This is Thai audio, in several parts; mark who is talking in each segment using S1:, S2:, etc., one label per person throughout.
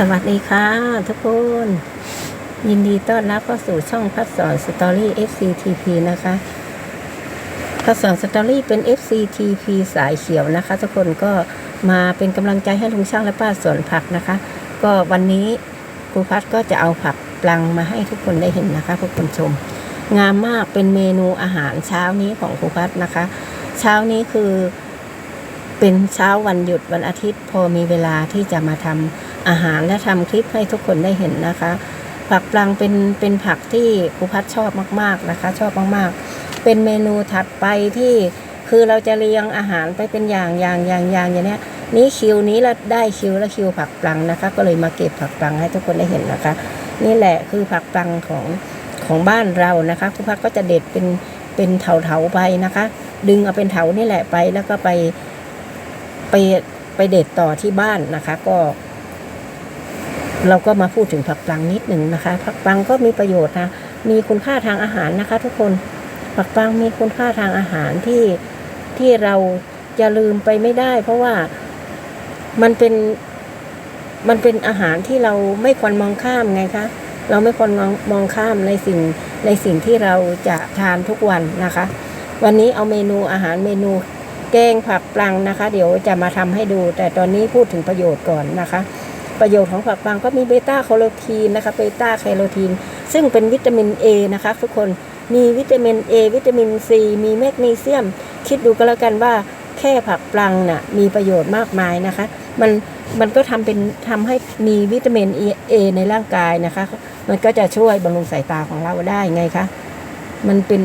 S1: สวัสดีค่ะ ทุกคน ยินดีต้อนรับเข้าสู่ช่องพัดสอนสตอรี่ FCTP นะคะพัดสอนสตอรี่เป็น FCTP สายเขียวนะคะ ทุกคนก็มาเป็นกำลังใจให้ลุงช่างและป้าสวนผักนะคะ ก็วันนี้ครูพัดก็จะเอาผักปลังมาให้ทุกคนได้เห็นนะคะทุกคนชม งามมากเป็นเมนูอาหารเช้านี้ของครูพัดนะคะ เช้านี้คือเป็นเช้าวันหยุดวันอาทิตย์ พอมีเวลาที่จะมาทำ อาหารและทำคลิปให้ทุกคนได้เห็นนะคะ ผักปลังเป็นเป็นผักที่ครูพัดชอบมากๆนะคะ ชอบมากๆ เป็นเมนูถัดไปที่คือเราจะเรียงอาหารไปเป็นอย่างอย่างอย่างอย่างอย่างเนี้ยนี้คิวนี้แล้วได้คิวแล้วคิวผักปลังนะคะ ก็เลยมาเก็บผักปลังให้ทุกคนได้เห็นนะคะ นี่แหละคือผักปลังของของบ้านเรานะคะครูพัดก็จะเด็ดเป็นเป็นเถาๆไปนะคะ ดึงเอาเป็นเถานี่แหละไปแล้วก็ไปไปไปเด็ดต่อที่บ้านนะคะ ก็ เราก็มาพูดถึงผักปลังนิดหนึ่งนะคะ ผักปลังก็มีประโยชน์นะมีคุณค่าทางอาหารนะคะ ทุกคนผักปลังมีคุณค่าทางอาหารที่ที่เราจะลืมไปไม่ได้ เพราะว่ามันเป็นมันเป็นอาหารที่เราไม่ควรมองข้ามไงคะ เราไม่ควรมองมองข้ามในสิ่งในสิ่งที่เราจะทานทุกวันนะคะ วันนี้เอาเมนูอาหารเมนูแกงผักปลังนะคะ เดี๋ยวจะมาทำให้ดู แต่ตอนนี้พูดถึงประโยชน์ก่อนนะคะ ประโยชน์ของผักปลังก็มีเบต้าแคโรทีนนะคะเบต้าแคโรทีน ซึ่งเป็นวิตามิน A นะคะทุกคนมีวิตามิน A วิตามิน C มีแมกนีเซียม คิดดูก็แล้วกันว่าแค่ผักปลังน่ะมีประโยชน์มากมายนะคะ มันมันก็ทำเป็นทำให้มีวิตามิน A ในร่างกายนะคะ มันก็จะช่วยบำรุงสายตาของเราได้ไงคะ มันเป็น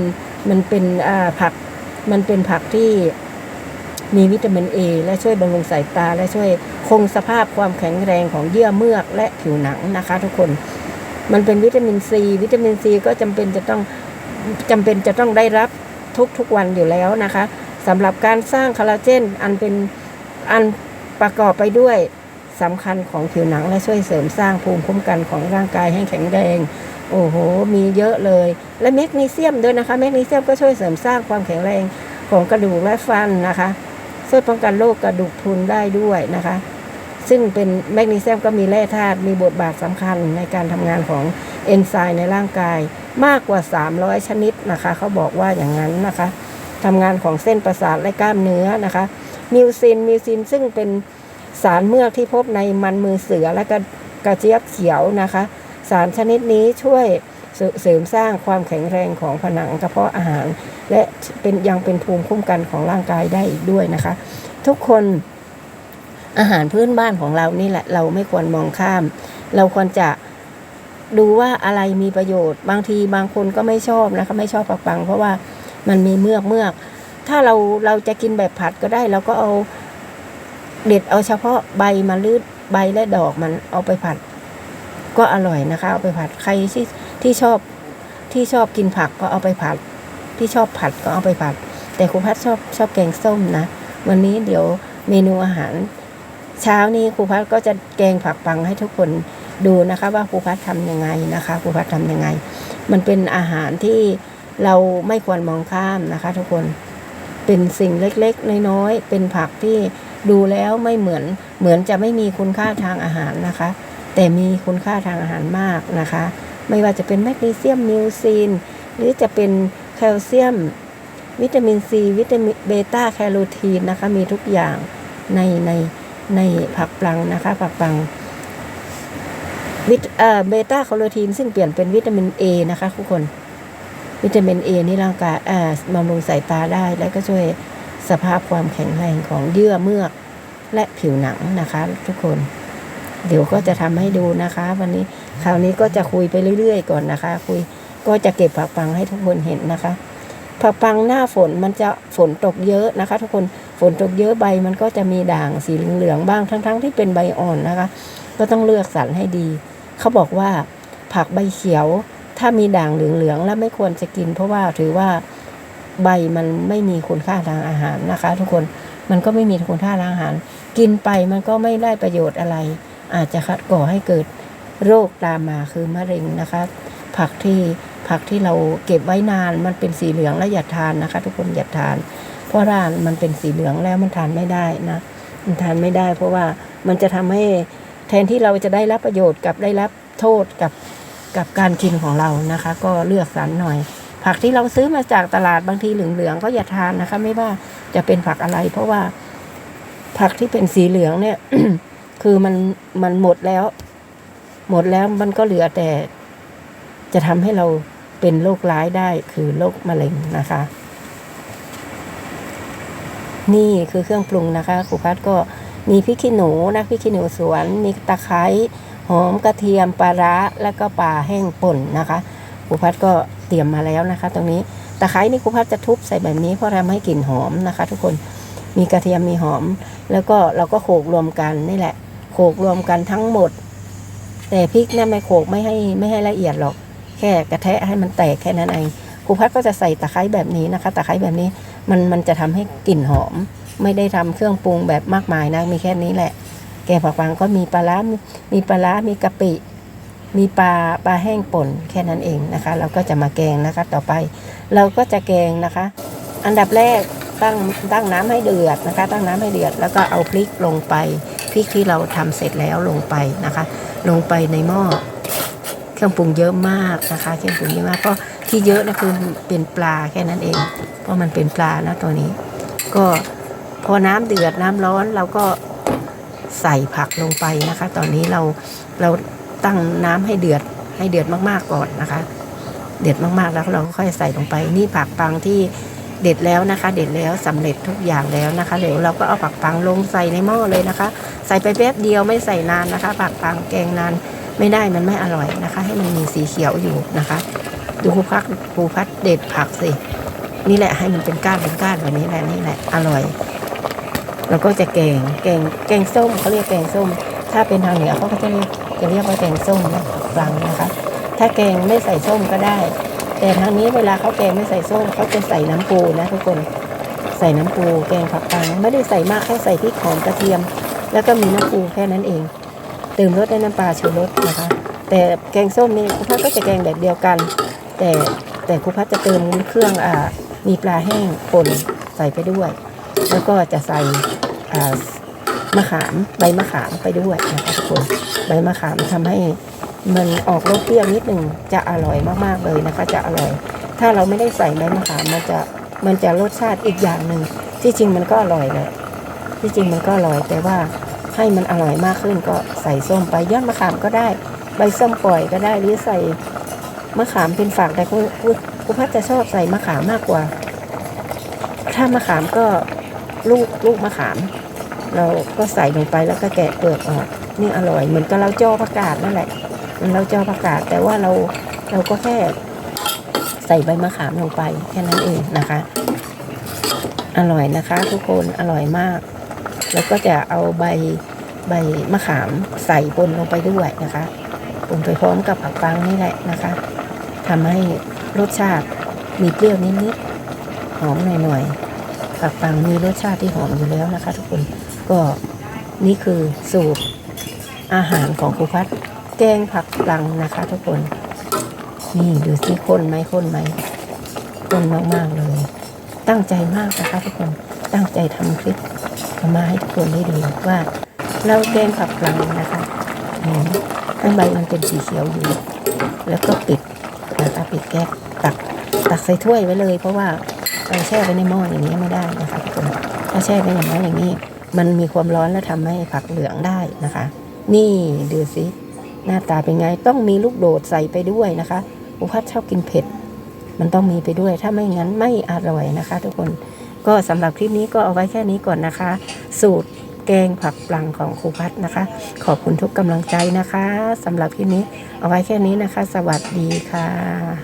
S1: มันเป็นผักมันเป็นผักที่ มีวิตามิน A และช่วยบำรุงสายตา และช่วยคงสภาพความแข็งแรงของเยื่อเมือกและผิวหนังนะคะ ทุกคน มันเป็นวิตามินซีวิตามินซีก็จำเป็นจะต้องจำเป็นจะต้องได้รับทุกทุกวันอยู่แล้วนะคะสำหรับการสร้างคอลลาเจนอันเป็นอันประกอบไปด้วยสำคัญของผิวหนังและช่วยเสริมสร้างภูมิคุ้มกันของร่างกายให้แข็งแรง โอ้โห มีเยอะเลย และแมกนีเซียมด้วยนะคะ แมกนีเซียมก็ช่วยเสริมสร้างความแข็งแรงของกระดูกและฟันนะคะ ช่วยป้องกันโรคกระดูกพรุนได้ด้วยนะคะ ซึ่งเป็นแมกนีเซียมก็มีแร่ธาตุมีบทบาทสำคัญในการทำงานของเอนไซม์ในร่างกายมากกว่า 300 ชนิดนะคะ เขาบอกว่าอย่างนั้นนะคะทำงานของเส้นประสาทและกล้ามเนื้อนะคะมิวซินมิวซินซึ่งเป็นสารเมือกที่พบในมันมือเสือและกระกระเจี๊ยบเขียวนะคะ สารชนิดนี้ช่วย เสริมสร้างความแข็งแรงของผนังกระเพาะอาหาร และเป็นยังเป็นภูมิคุ้มกันของร่างกายได้อีกด้วยนะคะ ทุกคนอาหารพื้นบ้านของเรานี่แหละ เราไม่ควรมองข้าม เราควรจะดูว่าอะไรมีประโยชน์ บางทีบางคนก็ไม่ชอบนะคะไม่ชอบปักปัง เพราะว่ามันมีเมือกเมือก ถ้าเราเราจะกินแบบผัดก็ได้เราก็เอาเด็ดเอาเฉพาะใบมาลืดใบและดอกมันเอาไปผัด ก็อร่อยนะคะ เอาไปผัดใครที่ ที่ชอบที่ชอบกินผักก็เอาไปผัด ที่ชอบผัดก็เอาไปผัด แต่ครูพัดชอบชอบแกงส้มนะ วันนี้เดี๋ยวเมนูอาหาร เช้านี้ครูพัดก็จะแกงผักปังให้ทุกคนดูนะคะ ว่าครูพัดทำยังไงนะคะครูพัดทำยังไง มันเป็นอาหารที่เราไม่ควรมองข้ามนะคะ ทุกคนเป็นสิ่งเล็กๆ น้อยๆ เป็นผักที่ดูแล้วไม่เหมือนเหมือนจะไม่มีคุณค่าทางอาหารนะคะ แต่มีคุณค่าทางอาหารมากนะคะ ไม่ว่าจะเป็นแมกนีเซียมมิวซีน หรือจะเป็นแคลเซียม วิตามินซีวิตามินเบต้าแคโรทีนนะคะ มีทุกอย่างในในในผักปลังนะคะ ผักปลังวิตเอ่อเบต้าแคโรทีนซึ่งเปลี่ยนเป็นวิตามิน A นะคะทุกคน วิตามิน A นี่ร่างกายอ่าบำรุงสายตาได้และก็ช่วยสภาพความแข็งแรงของเยื่อเมือกและผิวหนังนะคะ ทุกคน เดี๋ยวก็จะทำให้ดูนะคะ วันนี้ คราวนี้ก็จะคุยไปเรื่อย ๆ ก่อนนะคะ คุยก็จะเก็บผักปังให้ทุกคนเห็นนะคะผักปังหน้าฝนมันจะฝนตกเยอะนะคะ ทุกคนฝนตกเยอะใบมันก็จะมีด่างสีเหลืองๆบ้างทั้งๆที่เป็นใบอ่อนนะคะ ก็ต้องเลือกสรรให้ดี เขาบอกว่าผักใบเขียวถ้ามีด่างเหลืองๆแล้วไม่ควรจะกิน เพราะว่าถือว่าใบมันไม่มีคุณค่าทางอาหารนะคะ ทุกคนมันก็ไม่มีคุณค่าทางอาหาร กินไปมันก็ไม่ได้ประโยชน์อะไร อาจจะก่อให้เกิด โรคตามมาคือมะเร็งนะคะ ผักที่ผักที่เราเก็บไว้นานมันเป็นสีเหลืองแล้วอย่าทานนะคะ ทุกคนอย่าทาน เพราะร่านมันเป็นสีเหลืองแล้วมันทานไม่ได้นะมันทานไม่ได้ เพราะว่ามันจะทำให้แทนที่เราจะได้รับประโยชน์กับได้รับโทษกับกับการกินของเรานะคะ ก็เลือกสรรหน่อย ผักที่เราซื้อมาจากตลาดบางทีเหลืองๆก็อย่าทานนะคะ ไม่ว่าจะเป็นผักอะไร เพราะว่าผักที่เป็นสีเหลืองเนี่ย คือมันมันหมดแล้ว หมดแล้วมันก็เหลือแต่ จะทำให้เราเป็นโรคร้ายได้คือโรคมะเร็งนะคะ นี่คือเครื่องปรุงนะคะครูพัดก็มีพริกขี้หนูนะพริกขี้หนูสวน มีตะไคร้หอมกระเทียมปลาร้าแล้วก็ปลาแห้งป่นนะคะครูพัดก็เตรียมมาแล้วนะคะ ตรงนี้ตะไคร้นี่ครูพัดจะทุบใส่แบบนี้เพราะทำให้กลิ่นหอมนะคะ ทุกคนมีกระเทียมมีหอม แล้วก็เราก็โขลกรวมกันนี่แหละ โขลกรวมกันทั้งหมด แต่พริกเนี่ยไม่โขกไม่ให้ไม่ให้ละเอียดหรอก แค่กระแทะให้มันแตกแค่นั้นเองครูพัดก็จะใส่ตะไคร้แบบนี้นะคะ ตะไคร้แบบนี้มันมันจะทำให้กลิ่นหอม ไม่ได้ทำเครื่องปรุงแบบมากมายนะมีแค่นี้แหละ แกงผักฟางก็มีปลาร้ามีมีปลาร้ามีกะปิ มีปลาปลาแห้งป่นแค่นั้นเองนะคะ เราก็จะมาแกงนะคะต่อไป เราก็จะแกงนะคะ อันดับแรกตั้งตั้งน้ำให้เดือดนะคะ ตั้งน้ำให้เดือดแล้วก็เอาพริกลงไป พริกที่เราทำเสร็จแล้วลงไปนะคะ ลงไปในหม้อเครื่องปรุงเยอะมากนะคะ เครื่องปรุงเยอะมากเพราะที่เยอะนะคือเป็นปลาแค่นั้นเอง เพราะมันเป็นปลานะตัวนี้ ก็พอน้ำเดือดน้ำร้อนเราก็ใส่ผักลงไปนะคะ ตอนนี้เราเราตั้งน้ำให้เดือดให้เดือดมากๆก่อนนะคะ เดือดมากๆแล้วเราก็ค่อยใส่ลงไปนี่ผักปังที่ เด็ดแล้วนะคะ เด็ดแล้วสำเร็จทุกอย่างแล้วนะคะเดี๋ยวเราก็เอาผักปังลงใส่ในหม้อเลยนะคะ ใส่ไปแป๊บเดียวไม่ใส่นานนะคะ ผักปังแกงนานไม่ได้มันไม่อร่อยนะคะ ให้มันมีสีเขียวอยู่นะคะ ดูครูพักครูพัดเด็ดผักสินี่แหละให้มันเป็นก้านเป็นก้านแบบนี้แหละนี่แหละอร่อย แล้วก็จะแกงแกงแกงส้มเขาเรียกแกงส้ม ถ้าเป็นทางเหนือเขาก็จะเรียกจะเรียกว่าแกงส้มนะฟังนะคะ ถ้าแกงไม่ใส่ส้มก็ได้ แต่ทางนี้เวลาเขาแกงไม่ใส่ส้มเขาจะใส่น้ำปูนะทุกคนใส่น้ำปูแกงผักปัง ไม่ได้ใส่มากแค่ใส่พริกหอมกระเทียม แล้วก็มีน้ำปูแค่นั้นเองเติมรสด้วยน้ำปลาชูรสนะคะ แต่แกงส้มนี่ครูพัดก็จะแกงแบบเดียวกัน แต่แต่ครูพัดจะเติมเครื่องอ่ามีปลาแห้งป่นใส่ไปด้วย แล้วก็จะใส่อ่ามะขามใบมะขามไปด้วยนะคะทุกคนใบมะขามทำให้ มันออกรสเปรี้ยวนิดหนึ่งจะอร่อยมากๆเลยนะคะ จะอร่อย ถ้าเราไม่ได้ใส่ใบมะขามมันจะมันจะรสชาติอีกอย่างหนึ่งที่จริงมันก็อร่อยแหละที่จริงมันก็อร่อยแต่ว่าให้มันอร่อยมากขึ้นก็ใส่ส้มไปยอดมะขามก็ได้ ใบส้มปล่อยก็ได้หรือใส่มะขามเป็นฝากแต่ครูครูครูพัดจะชอบใส่มะขามมากกว่า ถ้ามะขามก็ลูกลูกมะขาม เราก็ใส่ลงไปแล้วก็แกะเปลือกออกนี่อร่อยเหมือนกับเราจ้อผักกาดนั่นแหละ เราจ้อผักาดแต่ว่าเราเราก็แค่ใส่ใบมะขามลงไปแค่นั้นเองนะคะ อร่อยนะคะ ทุกคนอร่อยมาก แล้วก็จะเอาใบใบมะขามใส่ปนลงไปด้วยนะคะปนไปพร้อมกับผักปังนี่แหละนะคะทำให้รสชาติมีเปรี้ยวนิดๆหอมหน่อยๆผักปังมีรสชาติที่หอมอยู่แล้วนะคะ ทุกคนก็นี่คือสูตรอาหารของครูพัด แกงผักปังนะคะ ทุกคน นี่ดูสิคนไหมคนไหมคนมากๆเลย ตั้งใจมากนะคะทุกคนตั้งใจทำคลิปมาให้ทุกคนได้ดูว่า เราแกงผักปลังนะคะนี่ข้างใบมันเป็นสีเขียวอยู่ แล้วก็ปิดนะคะปิดแก๊สตักตักใส่ถ้วยไว้เลย เพราะว่าเราแช่ไว้ในหม้ออย่างนี้ไม่ได้นะคะทุกคนถ้าแช่ไว้อย่างนั้นอย่างนี้ มันมีความร้อนและทำให้ผักเหลืองได้นะคะ นี่ดูสิ หน้าตาเป็นไงต้องมีลูกโดดใส่ไปด้วยนะคะคุพัดชอบกินเผ็ด มันต้องมีไปด้วย ถ้าไม่งั้นไม่อร่อยนะคะ ทุกคนก็สำหรับคลิปนี้ก็เอาไว้แค่นี้ก่อนนะคะ สูตรแกงผักปลังของครูพัฒนะคะ ขอบคุณทุกกำลังใจนะคะสำหรับคลิปนี้เอาไว้แค่นี้นะคะ สวัสดีค่ะ